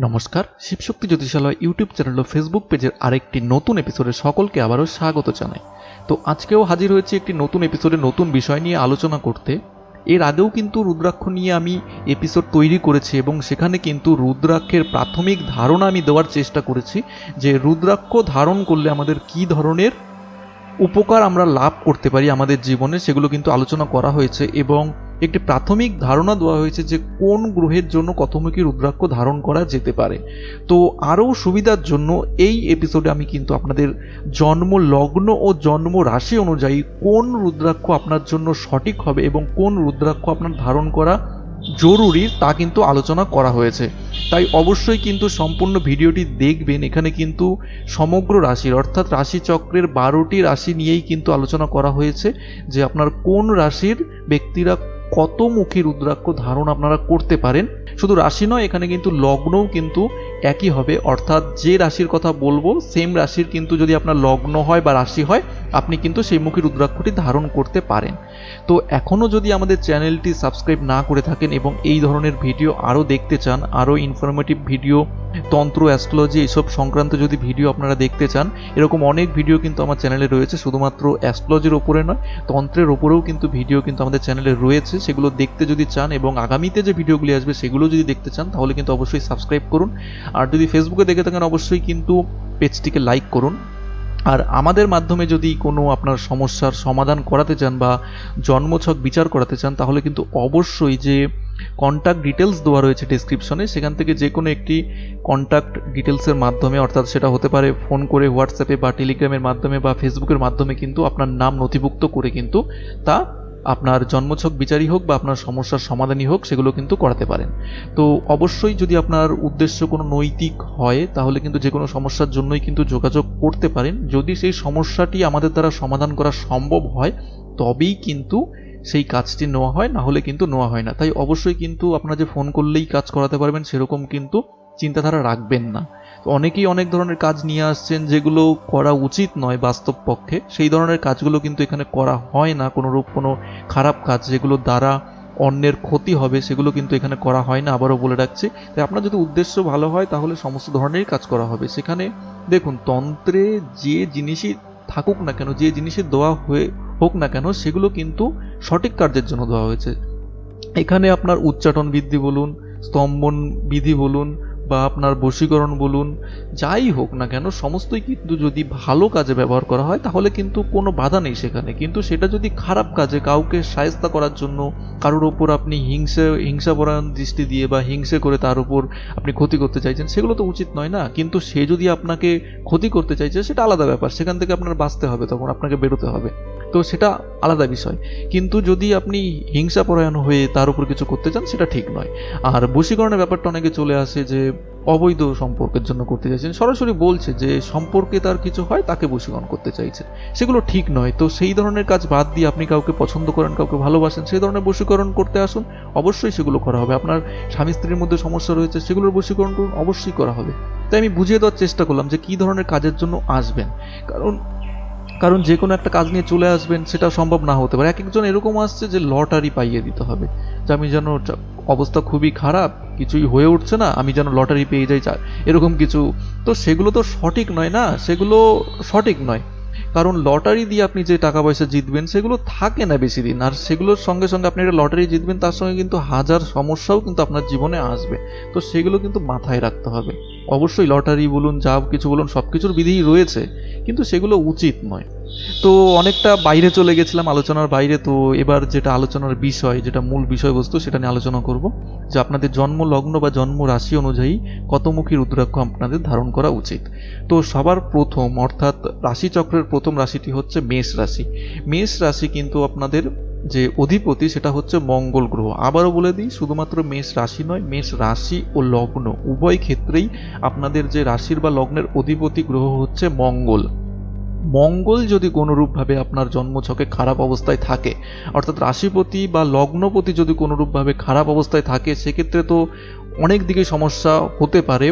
নমস্কার, Shivshakti জ্যোতিষালয় YouTube channel ও Facebook পেজের আরেকটি নতুন এপিসোডে সকলকে আবারও স্বাগত জানাই। তো আজকেও হাজির হয়েছি একটি নতুন এপিসোডে নতুন বিষয় নিয়ে আলোচনা করতে। এর আগেও কিন্তু রুদ্রাক্ষ নিয়ে আমি এপিসোড তৈরি করেছি এবং সেখানে কিন্তু রুদ্রাক্ষের প্রাথমিক ধারণা আমি দেওয়ার চেষ্টা করেছি যে রুদ্রাক্ষ ধারণ করলে আমাদের কী ধরনের উপকার আমরা লাভ করতে পারি আমাদের জীবনে, সেগুলো কিন্তু আলোচনা করা হয়েছে এবং একটি প্রাথমিক ধারণা দেওয়া হয়েছে যে কোন গ্রহের জন্য কতমুখী রুদ্রাক্ষ ধারণ করা যেতে পারে। তো আরও সুবিধার জন্য এই এপিসোডে আমি কিন্তু আপনাদের জন্ম লগ্ন ও জন্ম রাশি অনুযায়ী কোন রুদ্রাক্ষ আপনার জন্য সঠিক হবে এবং কোন রুদ্রাক্ষ আপনার ধারণ করা জরুরি তা কিন্তু আলোচনা করা হয়েছে। তাই অবশ্যই কিন্তু সম্পূর্ণ ভিডিওটি দেখবেন। এখানে কিন্তু সমগ্র রাশির, অর্থাৎ রাশিচক্রের বারোটি রাশি নিয়েই কিন্তু আলোচনা করা হয়েছে যে আপনার কোন রাশির ব্যক্তিরা কত মুখী রুদ্রাক্ষ ধারণ আপনারা করতে পারেন। শুধু রাশি নয়, এখানে কিন্তু লগ্নও কিন্তু একই হবে। অর্থাৎ যে রাশির কথা বলব সেম রাশির কিন্তু যদি আপনার লগ্ন হয় বা রাশি হয়, আপনি কিন্তু সেই মুখী রুদ্রাক্ষটি ধারণ করতে পারেন। তো এখনও যদি আমাদের চ্যানেলটি সাবস্ক্রাইব না করে থাকেন এবং এই ধরনের ভিডিও আরও দেখতে চান, আরও ইনফরমেটিভ ভিডিও, তন্ত্র অ্যাস্ট্রোলজি এইসব সংক্রান্ত যদি ভিডিও আপনারা দেখতে চান, এরকম অনেক ভিডিও কিন্তু আমার চ্যানেলে রয়েছে, শুধুমাত্র অ্যাস্ট্রোলজির ওপরে নয়, তন্ত্রের ওপরেও কিন্তু ভিডিও কিন্তু আমাদের চ্যানেলে রয়েছে। সেগুলো দেখতে যদি চান এবং আগামীতে যে ভিডিওগুলি আসবে, সেগুলো যদি দেখতে চান, তাহলে কিন্তু অবশ্যই সাবস্ক্রাইব করুন। আর যদি ফেসবুকে দেখে থাকেন, অবশ্যই কিন্তু পেজটিকে লাইক করুন। আর আমাদের মাধ্যমে যদি কোনো আপনার সমস্যার সমাধান করাতে চান বা জন্মছক বিচার করাতে চান, তাহলে কিন্তু অবশ্যই যে কন্ট্যাক্ট ডিটেলস দেওয়া রয়েছে ডিসক্রিপশনে সেখান থেকে যে কোনো একটি কন্ট্যাক্ট ডিটেলসের মাধ্যমে, অর্থাৎ সেটা হতে পারে ফোন করে হোয়াটসঅ্যাপে বা টেলিগ্রামের মাধ্যমে বা ফেসবুকের মাধ্যমে কিন্তু আপনার নাম নথিভুক্ত করে কিন্তু তা আপনার জন্মছক বিচারই হোক বা আপনার সমস্যার সমাধানই হোক, সেগুলো কিন্তু করাতে পারেন। তো অবশ্যই যদি আপনার উদ্দেশ্য কোনো নৈতিক হয়, তাহলে কিন্তু যে কোনো সমস্যার জন্যই কিন্তু যোগাযোগ করতে পারেন। যদি সেই সমস্যাটি আমাদের দ্বারা সমাধান করা সম্ভব হয়, তবেই কিন্তু সেই কাজটি নেওয়া হয়, না হলে কিন্তু নেওয়া হয় না। তাই অবশ্যই কিন্তু আপনারা যে ফোন করলেই কাজ করাতে পারবেন, সেরকম কিন্তু চিন্তাধারা রাখবেন না। অনেকেই অনেক ধরনের কাজ নিয়ে আসছেন যেগুলো করা উচিত নয় বাস্তব পক্ষে। সেই ধরনের কাজগুলো কিন্তু এখানে করা হয় না। কোনোরূপ কোনো খারাপ কাজ যেগুলো দ্বারা অন্যের ক্ষতি হবে, সেগুলো কিন্তু এখানে করা হয় না। আবারও বলে রাখছি, তাই আপনার যদি উদ্দেশ্য ভালো হয়, তাহলে সমস্ত ধরনেরই কাজ করা হবে। সেখানে দেখুন, তন্ত্রে যে জিনিসই থাকুক না কেন, যে জিনিসের দেওয়া হয়ে হোক না কেন, সেগুলো কিন্তু সঠিক কার্যের জন্য দেওয়া হয়েছে। এখানে আপনার উচ্চাটন বৃদ্ধি বলুন, স্তম্ভন বিধি বলুন বা আপনার বশীকরণ বলুন, যাই হোক না কেন সমস্তই কিন্তু যদি ভালো কাজে ব্যবহার করা হয়, তাহলে কিন্তু কোনো বাধা নেই সেখানে। কিন্তু সেটা যদি খারাপ কাজে কাউকে সায়স্তা করার জন্য কারোর ওপর আপনি হিংসে, হিংসাপরায়ণ দৃষ্টি দিয়ে বা হিংসে করে তার উপর আপনি ক্ষতি করতে চাইছেন, সেগুলো তো উচিত নয় না? কিন্তু সে যদি আপনাকে ক্ষতি করতে চাইছে, সেটা আলাদা ব্যাপার। সেখান থেকে আপনার বাঁচতে হবে তখন, আপনাকে বেরোতে হবে। তো সেটা আলাদা বিষয়। কিন্তু যদি আপনি হিংসাপরায়ণ হয়ে তার উপর কিছু করতে চান, সেটা ঠিক নয়। আর বশীকরণের ব্যাপারটা অনেকে চলে আসে যে অবৈধ সম্পর্কের জন্য করতে চাইছেন। সরাসরি বলছে যে সম্পর্কে তার কিছু হয়, তাকে বশীকরণ করতে চাইছে। সেগুলো ঠিক নয়। তো সেই ধরনের কাজ বাদ দিয়ে আপনি কাউকে পছন্দ করেন, কাউকে ভালোবাসেন, সেই ধরনের বশীকরণ করতে আসুন। অবশ্যই সেগুলো করা হবে। আপনার স্বামী স্ত্রীর মধ্যে সমস্যা রয়েছে, সেগুলোর বশীকরণ করুন, অবশ্যই করা হবে। তাই আমি বুঝিয়ে দেওয়ার চেষ্টা করলাম যে কী ধরনের কাজের জন্য আসবেন। কারণ কারণ যে কোনো একটা কাজ নিয়ে চলে আসবেন, সেটা সম্ভব না হতে পারে। এক একজন এরকম আসছে যে লটারি পাইয়ে দিতে হবে যে আমি যেন অবস্থা খুবই খারাপ, কিছুই হয়ে উঠছে না, আমি যেন লটারি পেয়ে যাই এরকম কিছু। তো সেগুলো তো সঠিক নয় না, সেগুলো সঠিক নয়। কারণ লটারি দিয়ে আপনি যে টাকা পয়সা জিতবেন, সেগুলো থাকে না বেশি দিন। আর সেগুলোর সঙ্গে সঙ্গে আপনি একটা লটারি জিতবেন, তার সঙ্গে কিন্তু হাজার সমস্যাও কিন্তু আপনার জীবনে আসবে। তো সেগুলো কিন্তু মাথায় রাখতে হবে। অবশ্যই লটারি বলুন, যা কিছু বলুন সব কিছুর বিধিই রয়েছে, কিন্তু সেগুলো উচিত নয়। তো অনেকটা বাইরে চলে গেছিলাম আলোচনার বাইরে, তো এবার যেটা আলোচনার বিষয়, যেটা মূল বিষয়বস্তু, সেটা নিয়ে আলোচনা করব, যে আপনাদের জন্ম লগ্ন বা জন্ম রাশি অনুযায়ী কতমুখী রুদ্রাক্ষ আপনাদের ধারণ করা উচিত। তো সবার প্রথম, অর্থাৎ রাশিচক্রের প্রথম রাশিটি হচ্ছে মেষ রাশি। মেষ রাশি কিন্তু আপনাদের যে অধিপতি সেটা হচ্ছে মঙ্গল গ্রহ। আবারও বলে দিই, শুধুমাত্র মেষ রাশি নয়, মেষ রাশি ও লগ্ন, উভয় ক্ষেত্রেই আপনাদের যে রাশির বা লগ্নের অধিপতি গ্রহ হচ্ছে মঙ্গল। মঙ্গল যদি কোনোরূপভাবে আপনার জন্মছকে খারাপ অবস্থায় থাকে, অর্থাৎ রাশিপতি বা লগ্নপতি যদি কোনোরূপভাবে খারাপ অবস্থায় থাকে, সেক্ষেত্রে তো অনেক দিকে সমস্যা হতে পারে।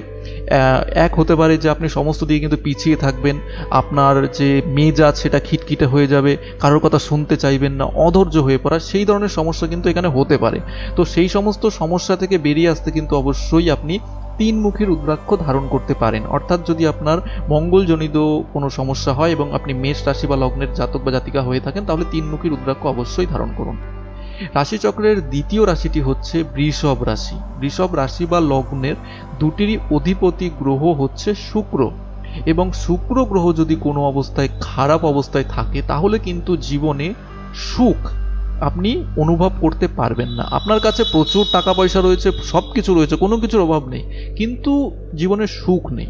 এক হতে পারে যে আপনি সমস্ত দিকে কিন্তু পিছিয়ে থাকবেন, আপনার যে মেজাজ সেটা খিটখিটে হয়ে যাবে, কারোর কথা শুনতে চাইবেন না, অধৈর্য হয়ে পড়া, সেই ধরনের সমস্যা কিন্তু এখানে হতে পারে। তো সেই সমস্ত সমস্যা থেকে বেরিয়ে আসতে কিন্তু অবশ্যই আপনি তিনমুখী রুদ্রাক্ষ ধারণ করতে পারেন। অর্থাৎ যদি আপনার মঙ্গলজনিত কোনো সমস্যা হয় এবং আপনি মেষ রাশি বা লগ্নের জাতক বা জাতিকা হয়ে থাকেন, তাহলে তিনমুখী রুদ্রাক্ষ অবশ্যই ধারণ করুন। রাশিচক্রের দ্বিতীয় রাশিটি হচ্ছে বৃষভ রাশি। বৃষভ রাশি বা লগ্নের দুটিরই অধিপতি গ্রহ হচ্ছে শুক্র। এবং শুক্র গ্রহ যদি কোনো অবস্থায় খারাপ অবস্থায় থাকে, তাহলে কিন্তু জীবনে সুখ আপনি অনুভব করতে পারবেন না। আপনার কাছে প্রচুর টাকা পয়সা রয়েছে সব কিছু রয়েছে, কোনো কিছুর অভাব নেই। কিন্তু জীবনে সুখ নেই।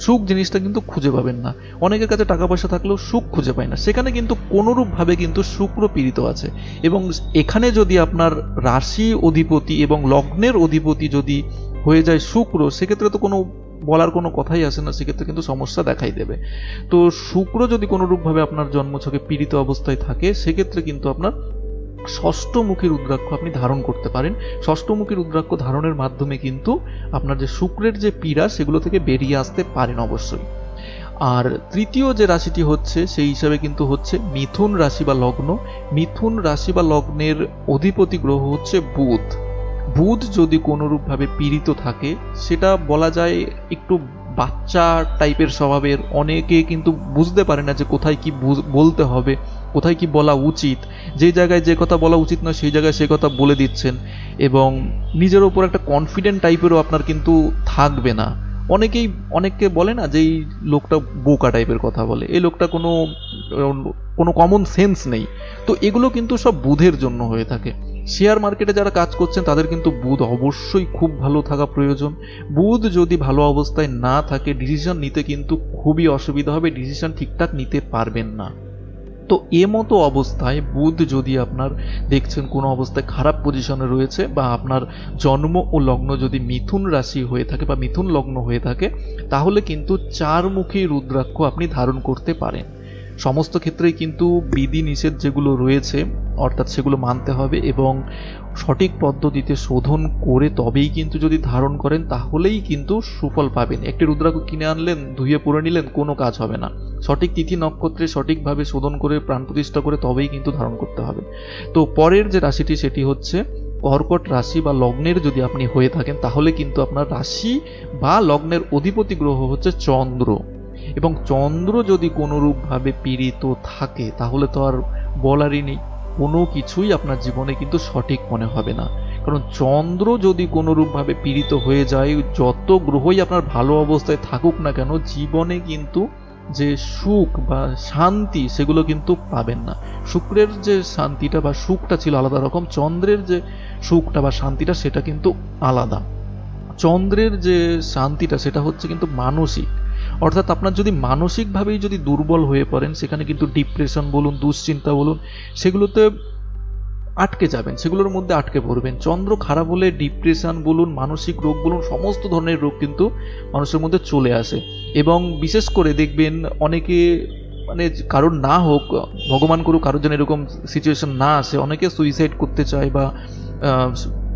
সুখ জিনিসটা কিন্তু খুঁজে পাবেন না। অনেকের কাছে টাকা পয়সা থাকলেও সুখ খুঁজে পায় না। সেখানে কিন্তু কোনোরূপভাবে কিন্তু শুক্র পীড়িত আছে। এবং এখানে যদি আপনার রাশি অধিপতি এবং লগ্নের অধিপতি যদি হয়ে যায় শুক্র, সেক্ষেত্রে তো কোনো বলার কোনো কথাই আসে না। সেক্ষেত্রে কিন্তু সমস্যা দেখাই দেবে। তো শুক্র যদি কোনোরূপভাবে আপনার জন্মছকে পীড়িত অবস্থায় থাকে, সেক্ষেত্রে কিন্তু আপনার ষষ্ঠমুখী রুদ্রাক্ষ আপনি ধারণ করতে পারেন। ষষ্ঠমুখী রুদ্রাক্ষ ধারণের মাধ্যমে কিন্তু আপনার যে শুক্রের যে পীড়া, সেগুলো থেকে বেরিয়ে আসতে পারেন অবশ্যই। আর তৃতীয় যে রাশিটি হচ্ছে, সেই হিসাবে কিন্তু হচ্ছে মিথুন রাশি বা লগ্ন। মিথুন রাশি বা লগ্নের অধিপতি গ্রহ হচ্ছে বুধ। বুধ যদি কোনোরূপভাবে পীড়িত থাকে, সেটা বলা যায় একটু বাচ্চা টাইপের স্বভাবের। অনেকে কিন্তু বুঝতে পারে না যে কোথায় কি বলতে হবে। কোথায় কি বলা উচিত, যে জায়গায় যে কথা বলা উচিত নয়, সেই জায়গায় সে কথা বলে দিচ্ছেন। এবং নিজের ওপর একটা কনফিডেন্ট টাইপেরও আপনার কিন্তু থাকবে না। অনেকেই, অনেককে বলে না যে এই লোকটা বোকা টাইপের কথা বলে। এই লোকটা কোনো কোনো কমন সেন্স নেই। তো এগুলো কিন্তু সব বুধের জন্য হয়ে থাকে। শেয়ার মার্কেটে যারা কাজ করছেন, তাদের কিন্তু বুধ অবশ্যই খুব ভালো থাকা প্রয়োজন। বুধ যদি ভালো অবস্থায় না থাকে ডিসিশন নিতে কিন্তু খুবই অসুবিধা হবে। ডিসিশন ঠিকঠাক নিতে পারবেন না। তো এ মতো অবস্থায় বুধ যদি আপনার দেখছেন কোনো অবস্থায় খারাপ পজিশনে রয়েছে বা আপনার জন্ম ও লগ্ন যদি মিথুন রাশি হয়ে থাকে বা মিথুন লগ্ন হয়ে থাকে, তাহলে কিন্তু চারমুখী রুদ্রাক্ষ আপনি ধারণ করতে পারেন। সমস্ত ক্ষেত্রেই কিন্তু বিধি নিষেধ যেগুলো রয়েছে, অর্থাৎ সেগুলো মানতে হবে এবং সঠিক পদ্ধতিতে শোধন করে তবেই কিন্তু যদি ধারণ করেন, তাহলেই কিন্তু সুফল পাবেন। একটি রুদ্রাক্ষ কিনে আনলেন, ধুয়ে পরে নিলেন, কোনো কাজ হবে না। সঠিক তিথি নক্ষত্রে সঠিকভাবে শোধন করে, প্রাণ প্রতিষ্ঠা করে তবেই কিন্তু ধারণ করতে হবে। তো পরের যে রাশিটি, সেটি হচ্ছে কর্কট রাশি বা লগ্নের যদি আপনি হয়ে থাকেন, তাহলে কিন্তু আপনার রাশি বা লগ্নের অধিপতি গ্রহ হচ্ছে চন্দ্র। এবং চন্দ্র যদি কোনোরূপভাবে পীড়িত থাকে, তাহলে তো আর বলারই নেই। কোনো কিছুই আপনার জীবনে কিন্তু সঠিক মনে হবে না। কারণ চন্দ্র যদি কোনোরূপভাবে পীড়িত হয়ে যায়, যত গ্রহই আপনার ভালো অবস্থায় থাকুক না কেন, জীবনে কিন্তু যে সুখ বা শান্তি, সেগুলো কিন্তু পাবেন না। শুক্রের যে শান্তিটা বা সুখটা ছিল আলাদা রকম, চন্দ্রের যে সুখটা বা শান্তিটা, সেটা কিন্তু আলাদা। চন্দ্রের যে শান্তিটা, সেটা হচ্ছে কিন্তু মানসিক। অর্থাৎ আপনার যদি মানসিকভাবেই যদি দুর্বল হয়ে পড়েন, সেখানে কিন্তু ডিপ্রেশন বলুন, দুশ্চিন্তা বলুন, সেগুলোতে আটকে যাবেন, সেগুলোর মধ্যে আটকে পড়বেন। চন্দ্র খারাপ হলে ডিপ্রেশন বলুন, মানসিক রোগ বলুন, সমস্ত ধরনের রোগ কিন্তু মানুষের মধ্যে চলে আসে। এবং বিশেষ করে দেখবেন অনেকে মানে কারোর না হোক, ভগবান করুক, কারোর যেন এরকম সিচুয়েশন না আসে, অনেকে সুইসাইড করতে চায় বা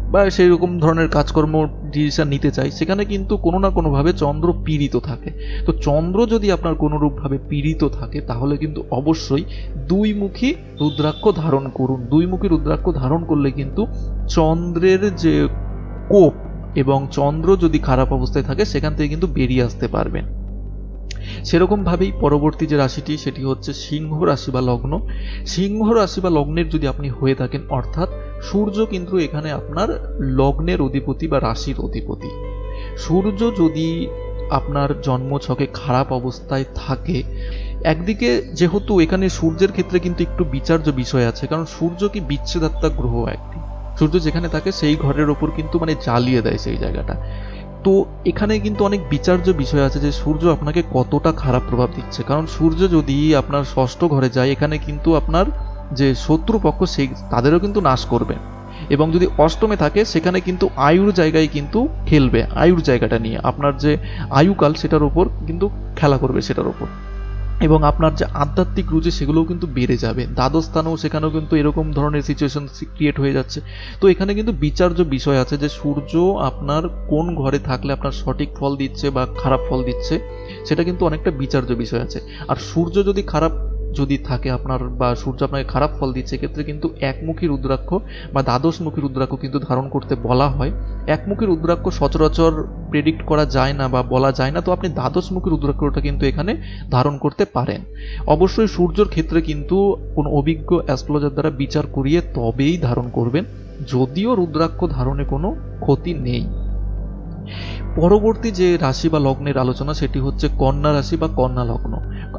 বা সেই রকম ধরনের কাজকর্ম ডিসিশন নিতে চাই, সেখানে কিন্তু কোনো না কোনোভাবে চন্দ্র পীড়িত থাকে। তো চন্দ্র যদি আপনার কোনোরূপভাবে পীড়িত থাকে, তাহলে কিন্তু অবশ্যই দুইমুখী রুদ্রাক্ষ ধারণ করুন। দুইমুখী রুদ্রাক্ষ ধারণ করলে কিন্তু চন্দ্রের যে কোপ এবং চন্দ্র যদি খারাপ অবস্থায় থাকে, সেখান থেকে কিন্তু বেরিয়ে আসতে পারবেন। সেরকমভাবেই পরবর্তী যে রাশিটি, সেটি হচ্ছে সিংহ রাশি বা লগ্ন। সিংহ রাশি বা লগ্নের যদি আপনি হয়ে থাকেন, অর্থাৎ সূর্য কিন্তু এখানে আপনার লগ্নের অধিপতি বা রাশির অধিপতি। সূর্য যদি আপনার জন্মছকে খারাপ অবস্থায় থাকে, একদিকে যেহেতু এখানে সূর্যের ক্ষেত্রে কিন্তু একটু বিচার্য বিষয় আছে, কারণ সূর্য কি বিচ্ছেদাত্মা গ্রহ একটি। সূর্য যেখানে থাকে, সেই ঘরের ওপর কিন্তু মানে জ্বালিয়ে দেয় সেই জায়গাটা। তো এখানে কিন্তু অনেক বিচার্য বিষয় আছে যে সূর্য আপনাকে কতটা খারাপ প্রভাব দিচ্ছে। কারণ সূর্য যদি আপনার ষষ্ঠ ঘরে যায়, এখানে কিন্তু আপনার যে শত্রুপক্ষ সেই তাদেরও কিন্তু নাশ করবে। এবং যদি অষ্টমে থাকে, সেখানে কিন্তু আয়ুর জায়গায় কিন্তু খেলবে। আয়ুর জায়গাটা নিয়ে আপনার যে আয়ুকাল, সেটার উপর কিন্তু খেলা করবে, সেটার উপর। এবং আপনার যে আধ্যাত্মিক রুচি, সেগুলোও কিন্তু বেড়ে যাবে। দ্বাদশ স্থানেও সেখানেও কিন্তু এরকম ধরনের সিচুয়েশন ক্রিয়েট হয়ে যাচ্ছে। তো এখানে কিন্তু বিচার্য বিষয় আছে যে সূর্য আপনার কোন ঘরে থাকলে আপনার সঠিক ফল দিচ্ছে বা খারাপ ফল দিচ্ছে, সেটা কিন্তু অনেকটা বিচার্য বিষয় আছে। আর সূর্য যদি খারাপ যদি থাকে আপনার বা সূর্য আপনাকে খারাপ ফল দিচ্ছে, এক্ষেত্রে কিন্তু একমুখী রুদ্রাক্ষ বা দ্বাদশমুখী রুদ্রাক্ষ কিন্তু ধারণ করতে বলা হয়। একমুখী রুদ্রাক্ষ সচরাচর প্রেডিক্ট করা যায় না বা বলা যায় না, তো আপনি দ্বাদশমুখী রুদ্রাক্ষটা কিন্তু এখানে ধারণ করতে পারেন। অবশ্যই সূর্যর ক্ষেত্রে কিন্তু কোনো অভিজ্ঞ অ্যাস্ট্রোলজার দ্বারা বিচার করিয়ে তবেই ধারণ করবেন, যদিও রুদ্রাক্ষ ধারণে কোনো ক্ষতি নেই। পরবর্তী যে রাশি বা লগ্নের আলোচনা, সেটি হচ্ছে কন্যা রাশি বা কন্যা লগ্ন।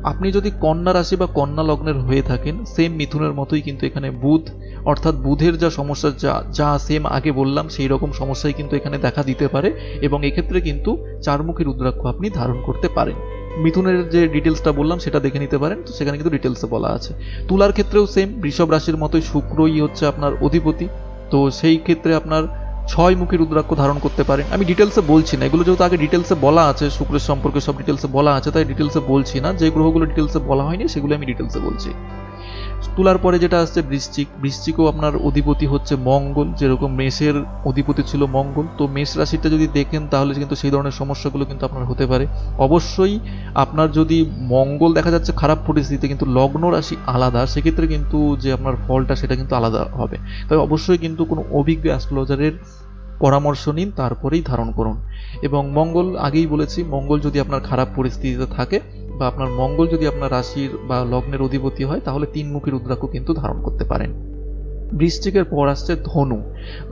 আপনি যদি কন্যা রাশি বা কন্যা লগ্নের হয়ে থাকেন সেম মিথুনের মতোই কিন্তু এখানে বুধ, অর্থাৎ বুধের যা সমস্যা, যা যা সেম আগে বললাম, সেই রকম সমস্যাই কিন্তু এখানে দেখা দিতে পারে এবং এক্ষেত্রে কিন্তু চারমুখী রুদ্রাক্ষ আপনি ধারণ করতে পারেন। মিথুনের যে ডিটেলসটা বললাম, সেটা দেখে নিতে পারেন। তো সেখানে কিন্তু ডিটেলসে বলা আছে। তুলার ক্ষেত্রেও সেম বৃষভ রাশির মতোই শুক্রই হচ্ছে আপনার অধিপতি। তো সেই ক্ষেত্রে আপনার ছয় মুখী রুদ্রাক্ষ ধারণ করতে পারেন। আমি ডিটেলসে বলছি না। এগুলো যেহেতু আগে ডিটেলসে বলা আছে, শুক্রের সম্পর্কে সব ডিটেলসে বলা আছে, তাই ডিটেলসে বলছি না। যে গ্রহগুলো ডিটেলসে বলা হয়নি সেগুলো আমি ডিটেলসে বলছি। তুলার পরে যেটা আসছে বৃশ্চিক, বৃশ্চিকও আপনার অধিপতি হচ্ছে মঙ্গল, যেরকম মেষের অধিপতি ছিল মঙ্গল। তো মেষ রাশিটা যদি দেখেন, তাহলে কিন্তু সেই ধরনের সমস্যাগুলো কিন্তু আপনার হতে পারে। অবশ্যই আপনার যদি মঙ্গল দেখা যাচ্ছে খারাপ পরিস্থিতিতে, কিন্তু লগ্ন রাশি আলাদা, সেক্ষেত্রে কিন্তু যে আপনার ফলটা, সেটা কিন্তু আলাদা হবে। তবে অবশ্যই কিন্তু কোনো অভিজ্ঞ অ্যাস্ট্রোলজারের পরামর্শ নিন, তারপরেই ধারণ করুন। এবং মঙ্গল, আগেই বলেছি, মঙ্গল যদি আপনার খারাপ পরিস্থিতিতে থাকে বা আপনার মঙ্গল যদি আপনার রাশির বা লগ্নের অধিপতি হয়, তাহলে তিন মুখী রুদ্রাক্ষ কিন্তু ধারণ করতে পারেন। বৃশ্চিকের পর আসছে ধনু।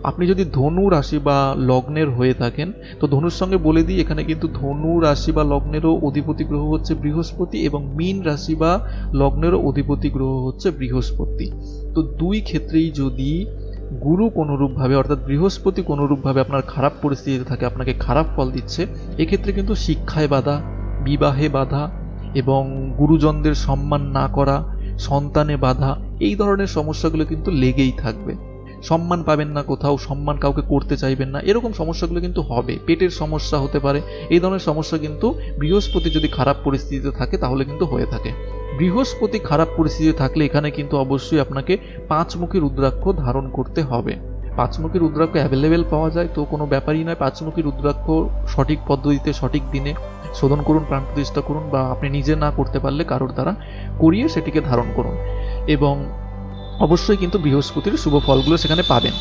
আপনি যদি ধনু রাশি বা লগ্নের হয়ে থাকেন, তো ধনুর সঙ্গে বলে দিই, এখানে কিন্তু ধনু রাশি বা লগ্নেরও অধিপতি গ্রহ হচ্ছে বৃহস্পতি এবং মীন রাশি বা লগ্নেরও অধিপতি গ্রহ হচ্ছে বৃহস্পতি। তো দুই ক্ষেত্রেই যদি গুরু কোনোরূপভাবে অর্থাৎ বৃহস্পতি কোনোরূপভাবে আপনার খারাপ পরিস্থিতিতে থাকে, আপনাকে খারাপ ফল দিচ্ছে, এক্ষেত্রে কিন্তু শিক্ষায় বাধা, বিবাহে বাধা এবং গুরুজনদের সম্মান না করা, সন্তানে বাধা, এই ধরনের সমস্যাগুলো কিন্তু লেগেই থাকবে। সম্মান পাবেন না কোথাও, সম্মান কাউকে করতে চাইবেন না, এরকম সমস্যাগুলো কিন্তু হবে, পেটের সমস্যা হতে পারে, এই ধরনের সমস্যা কিন্তু বৃহস্পতি যদি খারাপ পরিস্থিতিতে থাকে তাহলে কিন্তু হয়ে থাকে। বৃহস্পতি খারাপ পরিস্থিতিতে থাকলে এখানে কিন্তু অবশ্যই আপনাকে পাঁচমুখী রুদ্রাক্ষ ধারণ করতে হবে। পাঁচমুখী রুদ্রাক্ষ অ্যাভেলেবেল পাওয়া যায়, তো কোনো ব্যাপারই নয় পাঁচমুখী রুদ্রাক্ষ সঠিক পদ্ধতিতে, সঠিক দিনে শোধন করুন, প্রাণ প্রতিষ্ঠা করুন বা আপনি নিজে না করতে পারলে কারোর দ্বারা করিয়ে সেটিকে ধারণ করুন। এবং অবশ্যই কিন্তু বৃহস্পতির শুভ ফলগুলো সেখানে পাবেন।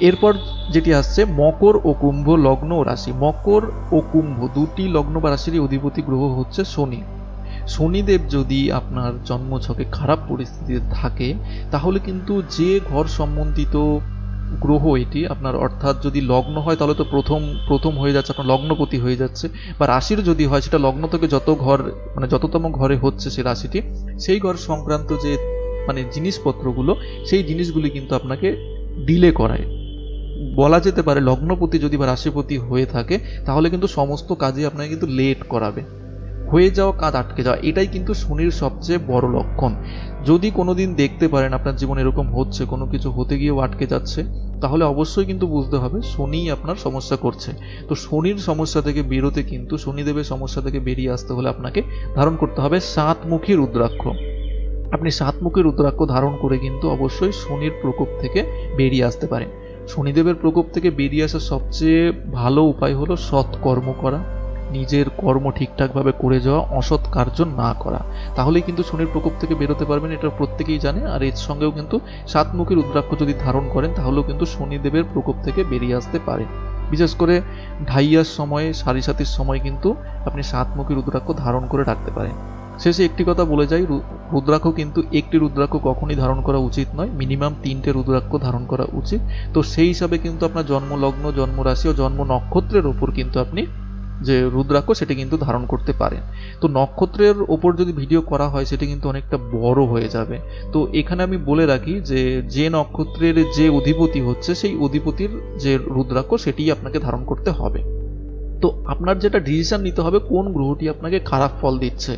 এরপর যেটি আসছে, মকর ও কুম্ভ লগ্ন ও রাশি। মকর ও কুম্ভ দুটি লগ্ন বা রাশিরই অধিপতি গ্রহ হচ্ছে শনি। শনিদেব যদি আপনার জন্মছকে খারাপ পরিস্থিতিতে থাকে, তাহলে কিন্তু যে ঘর সম্বন্ধিত গ্রহ এটি, আপনার অর্থাৎ যদি লগ্ন হয়, তাহলে তো প্রথম প্রথম হয়ে যাচ্ছে, আপনার লগ্নপতি হয়ে যাচ্ছে, বা রাশির যদি হয়, সেটা লগ্ন থেকে যত ঘর মানে যততম ঘরে হচ্ছে সে রাশিটি, সেই ঘর সংক্রান্ত যে মানে জিনিসপত্রগুলো, সেই জিনিসগুলি কিন্তু আপনাকে ডিলে করায়। বলা যেতে পারে, লগ্নপতি যদি বা রাশিপতি হয়ে থাকে, তাহলে কিন্তু সমস্ত কাজে আপনাকে কিন্তু লেট করাবে। হয়ে যাওয়া কাজ আটকে যাওয়া, এটাই কিন্তু শনির সবচেয়ে বড় লক্ষণ। যদি কোনোদিন দেখতে পারেন আপনার জীবন এরকম হচ্ছে, কোনো কিছু হতে গিয়েও আটকে যাচ্ছে, তাহলে অবশ্যই কিন্তু বুঝতে হবে শনি আপনার সমস্যা করছে। তো শনির সমস্যা থেকে বেরোতে কিন্তু, শনিদেবের সমস্যা থেকে বেরিয়ে আসতে হলে আপনাকে ধারণ করতে হবে সাতমুখী রুদ্রাক্ষ। আপনি সাতমুখী রুদ্রাক্ষ ধারণ করে কিন্তু অবশ্যই শনির প্রকোপ থেকে বেরিয়ে আসতে পারেন। শনিদেবের প্রকোপ থেকে বেরিয়ে আসার সবচেয়ে ভালো উপায় হলো সৎকর্ম করা। নিজের কর্ম ঠিকঠাকভাবে করে যাওয়া অসৎ কার্য না করা। তাহলেই কিন্তু শনির প্রকোপ থেকে বেরোতে পারবেন, এটা প্রত্যেকেই জানে। আর এর সঙ্গেও কিন্তু সাতমুখী রুদ্রাক্ষ যদি ধারণ করেন, তাহলেও কিন্তু শনিদেবের প্রকোপ থেকে বেরিয়ে আসতে পারেন। বিশেষ করে ঢাইয়ার সময়ে সারি সাতির সময় কিন্তু আপনি সাতমুখী রুদ্রাক্ষ ধারণ করে রাখতে পারেন। শেষে একটি কথা বলে যাই রুদ্রাক্ষ কিন্তু একটি রুদ্রাক্ষ কখনই ধারণ করা উচিত নয়, মিনিমাম তিনটে রুদ্রাক্ষ ধারণ করা উচিত। তো সেই হিসাবে কিন্তু আপনার জন্মলগ্ন, জন্মরাশি ও জন্ম নক্ষত্রের ওপর কিন্তু আপনি যে রুদ্রাক্ষ সেটি কিন্তু ধারণ করতে পারেন তো নক্ষত্রের ওপর যদি ভিডিও করা হয়, সেটি কিন্তু অনেকটা বড় হয়ে যাবে। তো এখানে আমি বলে রাখি যে যে নক্ষত্রের যে অধিপতি হচ্ছে, সেই অধিপতির যে রুদ্রাক্ষ সেটি আপনাকে ধারণ করতে হবে। তো আপনার যেটা ডিসিশন নিতে হবে, কোন গ্রহটি আপনাকে খারাপ ফল দিচ্ছে,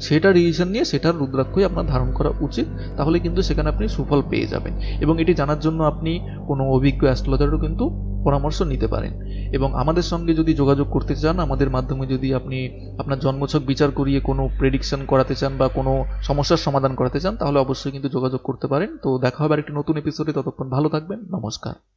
সেটা ডিসিশন নিয়ে সেটার রুদ্রাক্ষই আপনার ধারণ করা উচিত। তাহলে কিন্তু সেখানে আপনি সুফল পেয়ে যাবেন। এবং এটি জানার জন্য আপনি কোনো অভিজ্ঞ অ্যাস্ট্রোলজারও কিন্তু পরামর্শ নিতে পারেন। এবং আমাদের সঙ্গে যদি যোগাযোগ করতে চান, আমাদের মাধ্যমে যদি আপনি আপনার জন্মছক বিচার করিয়ে কোনো প্রেডিকশন করাতে চান বা কোনো সমস্যার সমাধান করাতে চান, তাহলে অবশ্যই কিন্তু যোগাযোগ করতে পারেন। তো দেখা হবে আরেকটি নতুন এপিসোডে ততক্ষণ ভালো থাকবেন। নমস্কার।